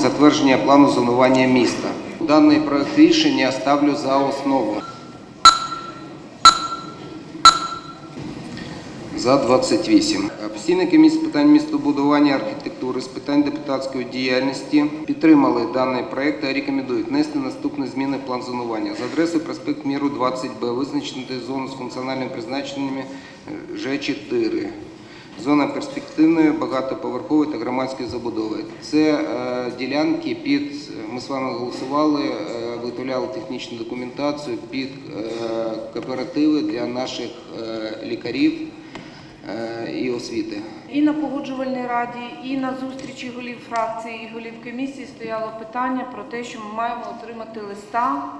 Затвердження плану зонування міста. Даний проект рішення ставлю за основу. За 28. Постійна комісія з питань містобудування, архітектури, з питань депутатської діяльності підтримали даний проект та рекомендують внести наступні зміни в план зонування. За адресою проспект Міру 20Б визначити зону з функціональним призначенням е, Ж4. Зона перспективної, багатоповерхової та громадської забудови. Це е, ділянки під, ми з вами голосували, е, виготовляли технічну документацію під е, кооперативи для наших е, лікарів е, і освіти. І на погоджувальній раді, і на зустрічі голів фракції і голів комісії стояло питання про те, що ми маємо отримати листа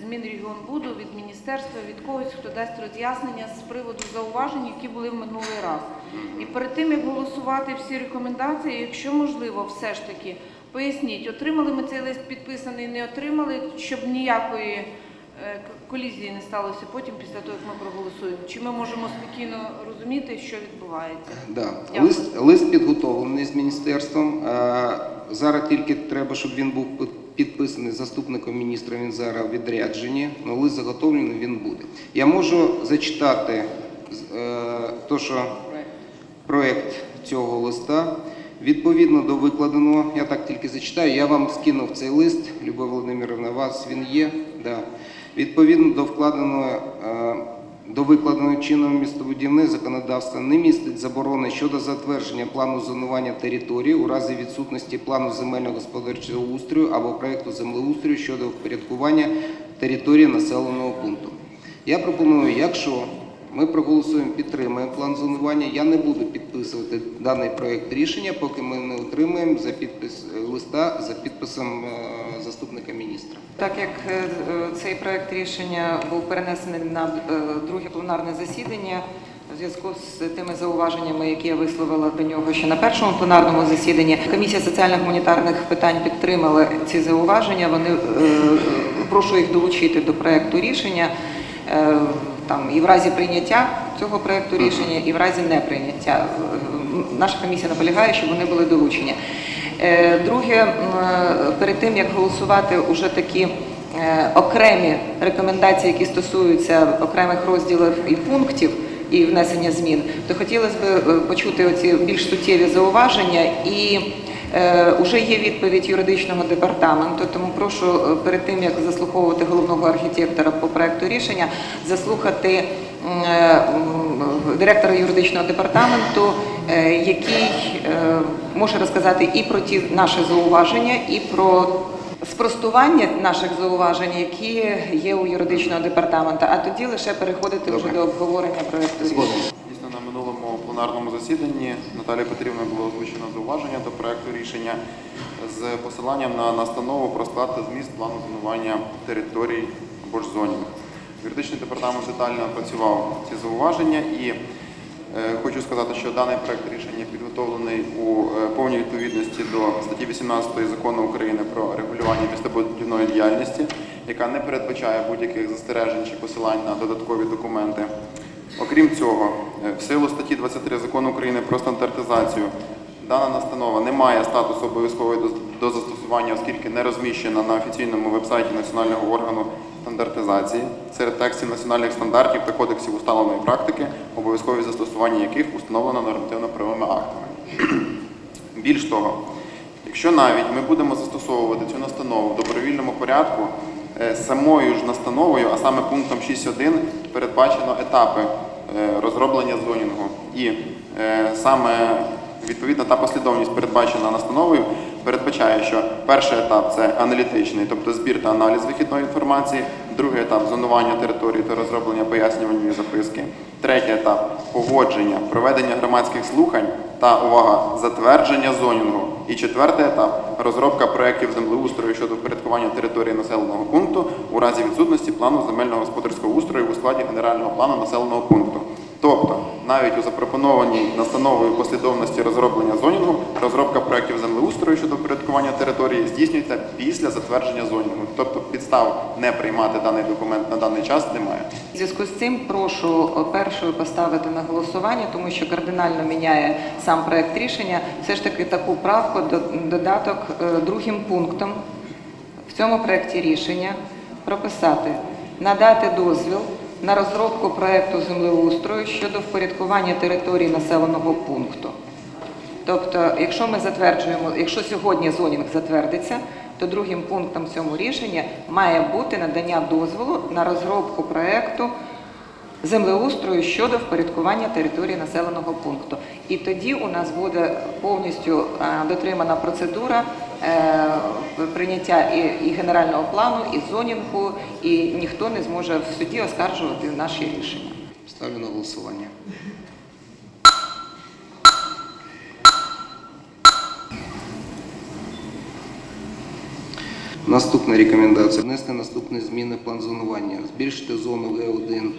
з Мінрегіонбуду від міністерства, від когось, хто дасть роз'яснення з приводу зауважень, які були в минулий раз. І перед тим як голосувати всі рекомендації, якщо можливо, все ж таки поясніть, отримали ми цей лист підписаний, не отримали, щоб ніякої е, колізії не сталося потім після того, як ми проголосуємо. Чи ми можемо спокійно розуміти, що відбувається? Да. Лист, лист підготовлений з міністерством. Е, Зараз тільки треба, щоб він був підписаний заступником міністра. Він у відрядженні. але лист заготовлений, він буде. Я можу зачитати е, то, що проект цього листа. Відповідно до викладеного, я так тільки зачитаю, я вам скинув цей лист, Любов Володимирівна, у вас він є. Відповідно до вкладеного, е, до викладеного чинного містобудівне законодавство не містить заборони щодо затвердження плану зонування території у разі відсутності плану земельного господарчого устрою або проекту землеустрою щодо впорядкування території населеного пункту. Я пропоную, якщо ми проголосуємо, підтримаємо план зонування. Я не буду підписувати даний проект рішення, поки ми не отримаємо за підпис листа за підписом е, заступника міністра. Так як е, е, цей проект рішення був перенесений на е, друге пленарне засідання, в зв'язку з тими зауваженнями, які я висловила до нього ще на першому пленарному засіданні, комісія соціально-гуманітарних питань підтримала ці зауваження. Вони е, прошу їх долучити до проекту рішення. Там і в разі прийняття цього проекту рішення, і в разі неприйняття. Е, Наша комісія наполягає, щоб вони були долучені. Е, Друге, е, перед тим як голосувати уже такі окремі рекомендації, які стосуються окремих розділів і пунктів і внесення змін, то хотілося б почути оці більш суттєві зауваження і Уже є відповідь юридичного департаменту, тому прошу е, перед тим як заслуховувати головного архітектора по проекту рішення, заслухати е, директора юридичного департаменту, е, який е, може розказати і про ті наші зауваження, і про спростування наших зауважень, які є у юридичного департаменту. А тоді лише переходити вже до обговорення проекту рішення. Пленарному засіданні Наталії Петрівною було озвучено зауваження до проекту рішення з посиланням на настанову про склад та зміст плану зонування територій або ж зонів. Юридичний департамент детально опрацював ці зауваження і е, хочу сказати, що даний проект рішення підготовлений у е, повній відповідності до статті 18 закону України про регулювання містобудівної діяльності, яка не передбачає будь-яких застережень чи посилань на додаткові документи. Окрім цього, е, в силу статті 23 закону України про стандартизацію дана настанова не має статусу обов'язкової до, застосування, оскільки не розміщена на офіційному вебсайті національного органу стандартизації серед текстів національних стандартів та кодексів установленої практики, обов'язкові застосування яких установлено нормативно-правовими актами. Більш того, якщо навіть ми будемо застосовувати цю настанову в добровільному порядку, самою ж настановою, а саме пунктом 6.1, передбачено етапи е, розроблення зонінгу. І е, саме відповідно та послідовність передбачена настановою передбачає, що перший етап це аналітичний, тобто збір та аналіз вихідної інформації, другий етап зонування території та розроблення пояснювальної записки, третій етап погодження, проведення громадських слухань та увага затвердження зонінгу. І четвертий етап розробка проєктів землеустрою щодо впорядкування території населеного пункту у разі відсутності плану земельного господарського устрою у складі генерального плану населеного пункту. Тобто, навіть у запропонованій настановою послідовності розроблення зонінгу, розробка проєктів землеустрою щодо впорядкування території здійснюється після затвердження зонінгу. Тобто підстав не приймати даний документ на даний час немає. В зв'язку з цим прошу е, першою поставити на голосування, тому що кардинально міняє сам проект рішення. Все ж таки таку правку додаток е, другим пунктом в цьому проекті рішення прописати надати дозвіл на розробку проекту землеустрою щодо впорядкування території населеного пункту. Тобто, якщо ми затверджуємо, якщо сьогодні зонінг затвердиться, то другим пунктом цьому рішення має бути надання дозволу на розробку проекту землеустрою щодо впорядкування території населеного пункту. І тоді у нас буде повністю е, дотримана процедура прийняття і, генерального плану, і зонінгу, і ніхто не зможе в суді оскаржувати наші рішення. Ставлю на голосування. Наступна рекомендація. Внести наступні зміни план зонування. Збільшити зону В1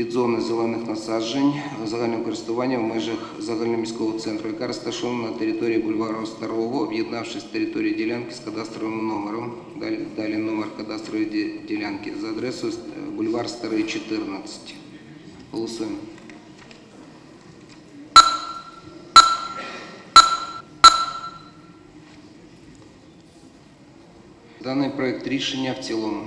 з підзони зелених насаджень загального користування в межах загальноміського центру, яка розташована на території бульвару Старого, об'єднавшись з територією ділянки з кадастровим номером. Далі, далі номер кадастрової ділянки за адресою е, бульвар Старий 14. Голосуємо. Даний проект рішення в цілому.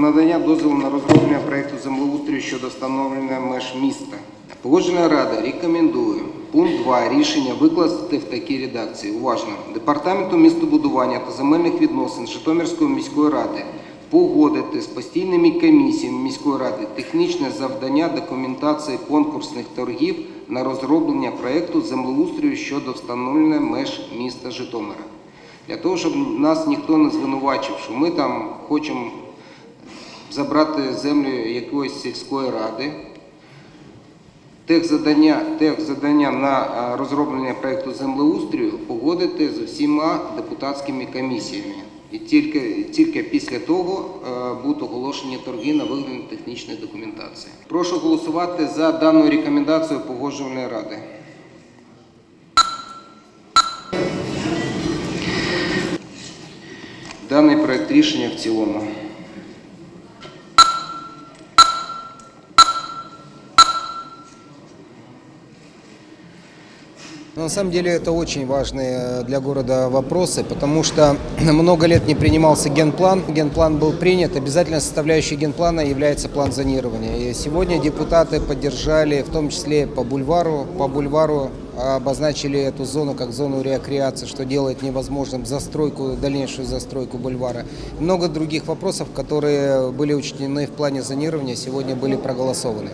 Надання дозволу на розроблення проекту землеустрою щодо встановлення меж міста. Погоджена рада рекомендує пункт 2 рішення викласти в такій редакції. Уважно. Департаменту містобудування та земельних відносин Житомирської міської ради погодити з постійними комісіями міської ради технічне завдання документації конкурсних торгів на розроблення проекту землеустрою щодо встановлення меж міста Житомира. Для того, щоб нас ніхто не звинувачив, що ми там хочемо забрати землю якоїсь сільської ради. Техзадання, техзадання на е, розроблення проєкту землеустрою погодити з усіма депутатськими комісіями. І тільки, тільки після того е, будуть оголошені торги на вигляд технічної документації. Прошу голосувати за дану рекомендацію погоджувальної ради. Даний проект рішення в цілому. На самом деле это очень важные для города вопросы, потому что много лет не принимался генплан. Генплан был принят, обязательно составляющей генплана является план зонирования. И сегодня депутаты поддержали, в том числе по бульвару, по бульвару обозначили эту зону как зону рекреации, что делает невозможным застройку, дальнейшую застройку бульвара. Много других вопросов, которые были учтены в плане зонирования, сегодня были проголосованы.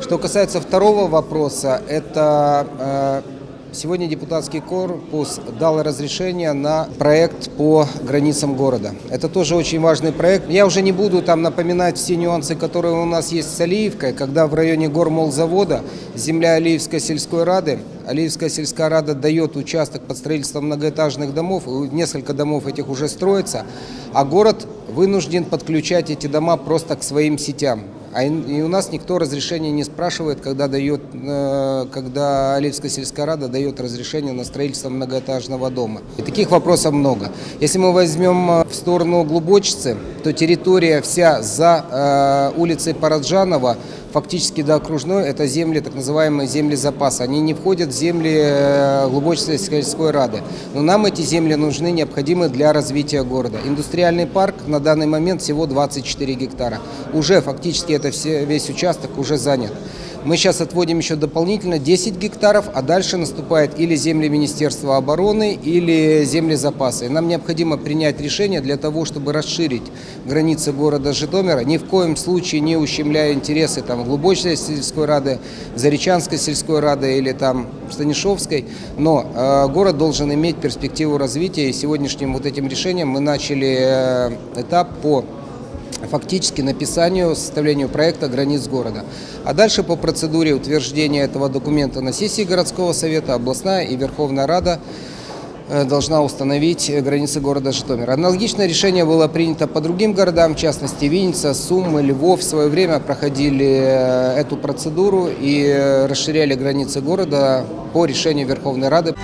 Что касается второго вопроса, это э, Сегодня депутатский корпус дал разрешение на проект по границам города. Это тоже очень важный проект. Я уже не буду там напоминать все нюансы, которые у нас есть с Алиевкой, когда в районе гормолзавода земля Алиевской сельской рады, Алиевская сельская рада дает участок под строительство многоэтажных домов, несколько домов этих уже строится, а город вынужден подключать эти дома просто к своим сетям. А и у нас никто разрешения не спрашивает, когда дает, э, когда Оливская сельская рада дает разрешение на строительство многоэтажного дома. И таких вопросов много. Если мы возьмем э, в сторону Глубочицы, то территория вся за э, улицей Параджанова фактически до окружной, это земли, так называемые земли запаса. Они не входят в земли э, Глубочицы сельской рады. Но нам эти земли нужны, необходимы для развития города. Индустриальный парк на данный момент всего 24 гектара. Уже фактически это все, весь участок уже занят. Мы сейчас отводим еще дополнительно 10 гектаров, а дальше наступает или земли Министерства обороны, или земли запаса. И нам необходимо принять решение для того, чтобы расширить границы города Житомира, ни в коем случае не ущемляя интересы там, Глубочной сельской рады, Заречанской сельской рады или там Станишевской. Но э, город должен иметь перспективу развития, и сегодняшним вот этим решением мы начали э, этап по фактически написанию, составлению проекта границ города. А дальше по процедуре утверждения этого документа на сессии городского совета, областная и Верховная Рада э, должна установить границы города Житомира. Аналогичное решение было принято по другим городам, в частности Винница, Сумы, Львов. В свое время проходили э, эту процедуру и э, расширяли границы города по решению Верховной Рады.